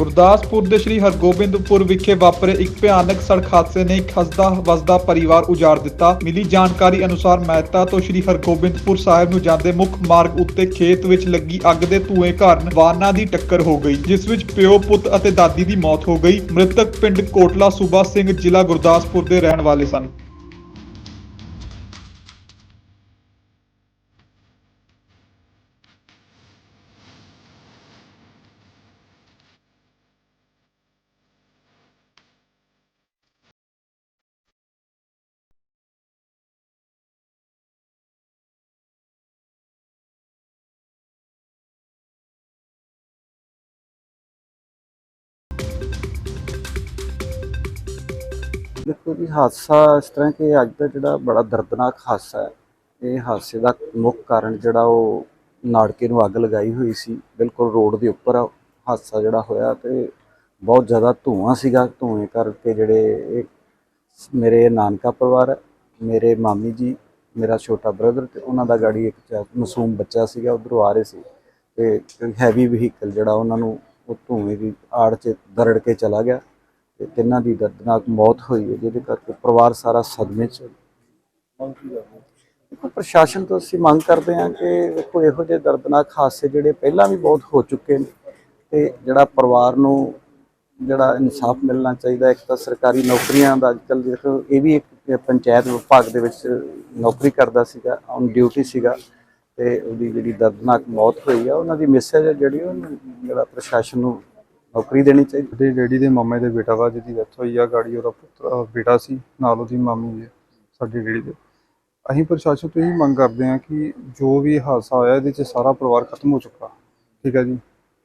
ਗੁਰਦਾਸਪੁਰ ਦੇ ਸ਼੍ਰੀ ਹਰਗੋਬਿੰਦਪੁਰ ਵਿਖੇ ਵਾਪਰੇ ਇੱਕ ਭਿਆਨਕ ਸੜਕ ਹਾਦਸੇ ਨੇ ਇੱਕ ਹੱਸਦਾ ਵਸਦਾ ਪਰਿਵਾਰ ਉਜਾੜ ਦਿੱਤਾ। ਮਿਲੀ ਜਾਣਕਾਰੀ ਅਨੁਸਾਰ ਮਹਿਤਾ ਤੋਂ ਸ਼੍ਰੀ ਹਰਗੋਬਿੰਦਪੁਰ ਸਾਹਿਬ ਨੂੰ ਜਾਂਦੇ ਮੁੱਖ ਮਾਰਗ ਉੱਤੇ ਖੇਤ ਵਿੱਚ ਲੱਗੀ ਅੱਗ ਦੇ ਧੂਏ ਕਾਰਨ ਵਾਹਨਾਂ ਦੀ ਟੱਕਰ ਹੋ ਗਈ, ਜਿਸ ਵਿੱਚ ਪਿਓ, ਪੁੱਤ ਅਤੇ ਦਾਦੀ ਦੀ ਮੌਤ ਹੋ ਗਈ। ਮ੍ਰਿਤਕ ਪਿੰਡ ਕੋਟਲਾ ਸੂਬਾ ਸਿੰਘ ਜ਼ਿਲ੍ਹਾ ਗੁਰਦਾਸਪੁਰ ਦੇ ਰਹਿਣ ਵਾਲੇ ਸਨ। ਦੇਖੋ ਜੀ, ਹਾਦਸਾ ਇਸ ਤਰ੍ਹਾਂ ਕਿ ਅੱਜ ਦਾ ਜਿਹੜਾ ਬੜਾ ਦਰਦਨਾਕ ਹਾਦਸਾ ਹੈ, ਇਹ ਹਾਦਸੇ ਦਾ ਮੁੱਖ ਕਾਰਨ ਜਿਹੜਾ ਉਹ ਨਾੜਕੇ ਨੂੰ ਅੱਗ ਲਗਾਈ ਹੋਈ ਸੀ। ਬਿਲਕੁਲ ਰੋਡ ਦੇ ਉੱਪਰ ਹਾਦਸਾ ਜਿਹੜਾ ਹੋਇਆ ਤੇ ਬਹੁਤ ਜ਼ਿਆਦਾ ਧੂਆਂ ਸੀਗਾ। ਧੂਏ ਕਰਕੇ ਜਿਹੜੇ ਮੇਰੇ ਨਾਨਕਾ ਪਰਿਵਾਰ ਮੇਰੇ ਮਾਮੀ ਜੀ, ਮੇਰਾ ਛੋਟਾ ਬ੍ਰਦਰ ਤੇ ਉਹਨਾਂ ਦਾ ਗਾੜੀ ਇੱਕ ਚਾ- ਮਾਸੂਮ ਬੱਚਾ ਸੀਗਾ, ਉਧਰੋਂ ਆ ਰਹੇ ਸੀ ਤੇ ਹੈਵੀ ਵਹੀਕਲ ਜਿਹੜਾ ਉਹਨਾਂ ਨੂੰ ਉਹ ਧੂਏ ਦੀ ਆੜ 'ਚ ਦਰੜ ਕੇ ਚਲਾ ਗਿਆ। ਤੇ ਤਿੰਨਾਂ ਦੀ ਦਰਦਨਾਕ ਮੌਤ ਹੋਈ ਹੈ, ਜਿਹਦੇ ਕਰਕੇ ਪਰਿਵਾਰ ਸਾਰਾ ਸਦਮੇ 'ਚ ਦੇਖੋ, ਪ੍ਰਸ਼ਾਸਨ ਤੋਂ ਅਸੀਂ ਮੰਗ ਕਰਦੇ ਹਾਂ ਕਿ ਦੇਖੋ, ਇਹੋ ਜਿਹੇ ਦਰਦਨਾਕ ਹਾਦਸੇ ਜਿਹੜੇ ਪਹਿਲਾਂ ਵੀ ਬਹੁਤ ਹੋ ਚੁੱਕੇ ਨੇ ਤੇ ਜਿਹੜਾ ਪਰਿਵਾਰ ਨੂੰ ਜਿਹੜਾ ਇਨਸਾਫ ਮਿਲਣਾ ਚਾਹੀਦਾ ਇੱਕ ਤਾਂ ਸਰਕਾਰੀ ਨੌਕਰੀਆਂ ਦਾ ਅੱਜਕੱਲ ਦੇਖੋ, ਇਹ ਵੀ ਇੱਕ ਪੰਚਾਇਤ ਵਿਭਾਗ ਦੇ ਵਿੱਚ ਨੌਕਰੀ ਕਰਦਾ ਸੀਗਾ, ਔਨ ਡਿਊਟੀ ਸੀਗਾ ਤੇ ਉਹਦੀ ਜਿਹੜੀ ਦਰਦਨਾਕ ਮੌਤ ਹੋਈ ਆ, ਉਹਨਾਂ ਦੀ ਮਿਸਜ ਹੈ ਜਿਹੜੀ ਉਹਨੂੰ ਜਿਹੜਾ ਪ੍ਰਸ਼ਾਸਨ ਨੂੰ ਨੌਕਰੀ ਦੇਣੀ ਚਾਹੀਦੀ? ਉਹਦੇ ਡੈਡੀ ਦੇ ਮਾਮੇ ਦੇ ਬੇਟਾ ਵਾ, ਜਿਹਦੀ ਡੈਥ ਹੋਈ ਆ, ਗਾੜੀ ਉਹਦਾ ਪੁੱਤਰ ਬੇਟਾ ਸੀ, ਨਾਲ ਉਹਦੀ ਮਾਮੀ ਹੈ ਸਾਡੇ ਡੈਡੀ ਦੇ। ਅਸੀਂ ਪ੍ਰਸ਼ਾਸਨ ਤੋਂ ਇਹੀ ਮੰਗ ਕਰਦੇ ਹਾਂ ਕਿ ਜੋ ਵੀ ਹਾਦਸਾ ਹੋਇਆ, ਇਹਦੇ 'ਚ ਸਾਰਾ ਪਰਿਵਾਰ ਖਤਮ ਹੋ ਚੁੱਕਾ। ਠੀਕ ਹੈ ਜੀ?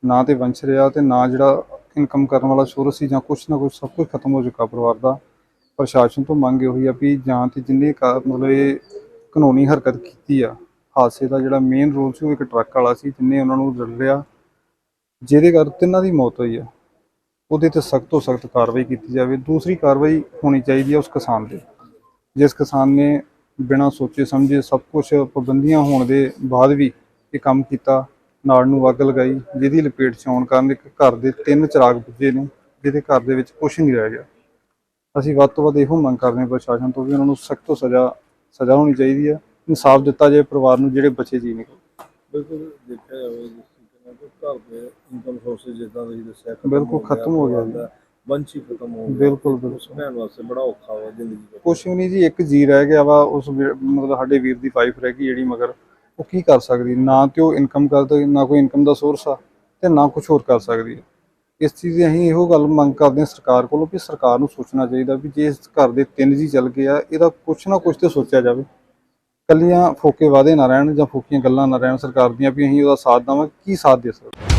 ਨਾ ਤੇ ਵੰਸ਼ ਰਿਹਾ ਤੇ ਨਾ ਜਿਹੜਾ ਇਨਕਮ ਕਰਨ ਵਾਲਾ ਸੋਰਸ ਸੀ ਜਾਂ ਕੁਛ ਨਾ ਕੁਛ, ਸਭ ਕੁਝ ਖਤਮ ਹੋ ਚੁੱਕਾ ਪਰਿਵਾਰ ਦਾ। ਪ੍ਰਸ਼ਾਸਨ ਤੋਂ ਮੰਗ ਇਹ ਹੋਈ ਆ ਵੀ ਜਾਂ ਤੇ ਜਿੰਨੇ ਕਾ- ਮਤਲਬ ਇਹ ਕਾਨੂੰਨੀ ਹਰਕਤ ਕੀਤੀ ਆ, ਹਾਦਸੇ ਦਾ ਜਿਹੜਾ ਮੇਨ ਰੋਲ ਸੀ, ਉਹ ਇੱਕ ਟਰੱਕ ਵਾਲਾ ਸੀ, ਜਿੰਨੇ ਉਹਨਾਂ ਨੂੰ ਰਲਿਆ ਜਿਹਦੇ ਕਾਰਨ ਤਿੰਨਾਂ ਦੀ ਮੌਤ ਹੋਈ ਹੈ ਉਹਦੇ ਤੇ ਸਖਤ ਤੋਂ ਸਖਤ ਕਾਰਵਾਈ ਕੀਤੀ ਜਾਵੇ। ਦੂਸਰੀ ਕਾਰਵਾਈ ਹੋਣੀ ਚਾਹੀਦੀ ਹੈ ਉਸ ਕਿਸਾਨ ਦੇ ਜਿਸ ਕਿਸਾਨ ਨੇ ਬਿਨਾਂ ਸੋਚੇ ਸਮਝੇ ਸਭ ਕੁਝ ਪਾਬੰਦੀਆਂ ਹੋਣ ਦੇ ਬਾਅਦ ਵੀ ਇਹ ਕੰਮ ਕੀਤਾ, ਨਾੜ ਨੂੰ ਅੱਗ ਲਗਾਈ, ਜਿਹਦੀ ਲਪੇਟ 'ਚ ਆਉਣ ਕਾਰਨ ਇੱਕ ਘਰ ਦੇ ਤਿੰਨ ਚਿਰਾਗ ਬੁੱਝੇ ਨੇ, ਜਿਹਦੇ ਘਰ ਦੇ ਵਿੱਚ ਕੁਝ ਨਹੀਂ ਰਹਿ ਗਿਆ। ਅਸੀਂ ਵੱਧ ਤੋਂ ਵੱਧ ਇਹੋ ਮੰਗ ਕਰਦੇ ਹਾਂ ਪ੍ਰਸ਼ਾਸਨ ਤੋਂ ਵੀ ਉਹਨਾਂ ਨੂੰ ਸਖਤ ਤੋਂ ਸਜ਼ਾ ਸਜ਼ਾ ਹੋਣੀ ਚਾਹੀਦੀ ਹੈ ਇਨਸਾਫ ਦਿੱਤਾ ਜਾਏ, ਪਰਿਵਾਰ ਨੂੰ ਜਿਹੜੇ ਬਚੇ ਜੀ ਨੇ ਬਿਲਕੁਲ ਦੇਖਿਆ ਜਾਵੇ ਘਰ ਦੇ ਇਨਕਮ ਸੋਰਸਸ ਜਿੱਦਾਂ ਤੁਸੀਂ ਦੱਸਿਆ ਖਤਮ ਬਿਲਕੁਲ ਖਤਮ ਹੋ ਗਿਆ ਜੀ। ਵੰਸ਼ ਹੀ ਖਤਮ ਹੋ ਗਿਆ। ਬਿਲਕੁਲ ਉਸ ਬਿਲਕੁਲ। ਭੈਣ ਵਾਸਤੇ ਬੜਾ ਔਖਾ ਵਾ ਜ਼ਿੰਦਗੀ ਦਾ ਕੁਛ ਵੀ ਨਹੀਂ ਜੀ ਇੱਕ ਜੀ ਰਹਿ ਗਿਆ ਵਾ ਉਸ ਮਤਲਬ ਸਾਡੇ ਵੀਰ ਦੀ ਵਾਈਫ ਰਹਿ ਗਈ ਜਿਹੜੀ ਮਗਰ ਉਹ ਕੀ ਕਰ ਸਕਦੀ? ਨਾ ਤੇ ਉਹ ਇਨਕਮ ਕਰਦਾ ਨਾ ਕੋਈ ਇਨਕਮ ਦਾ ਸੋਰਸ ਆ ਤੇ ਨਾ ਕੁਝ ਹੋਰ ਕਰ ਸਕਦੀ ਹੈ ਇਸ ਚੀਜ਼ ਦੀ ਅਸੀਂ ਇਹੋ ਗੱਲ ਮੰਗ ਕਰਦੇ ਹਾਂ ਸਰਕਾਰ ਕੋਲੋਂ ਵੀ ਸਰਕਾਰ ਨੂੰ ਸੋਚਣਾ ਚਾਹੀਦਾ ਵੀ ਜੇ ਇਸ ਘਰ ਦੇ ਤਿੰਨ ਜੀ ਚੱਲ ਗਏ ਆ ਇਹਦਾ ਕੁਛ ਨਾ ਕੁਛ ਤੇ ਸੋਚਿਆ ਜਾਵੇ। ਕੱਲੀਆਂ ਫੋਕੇ ਵਾਅਦੇ ਨਾ ਰਹਿਣ ਜਾਂ ਫੋਕੀਆਂ ਗੱਲਾਂ ਨਾ ਰਹਿਣ ਸਰਕਾਰ ਦੀਆਂ ਵੀ ਅਸੀਂ ਉਹਦਾ ਸਾਥ ਦੇਵਾਂਗੇ। ਕੀ ਸਾਥ ਦੇ ਸਕਦੇ?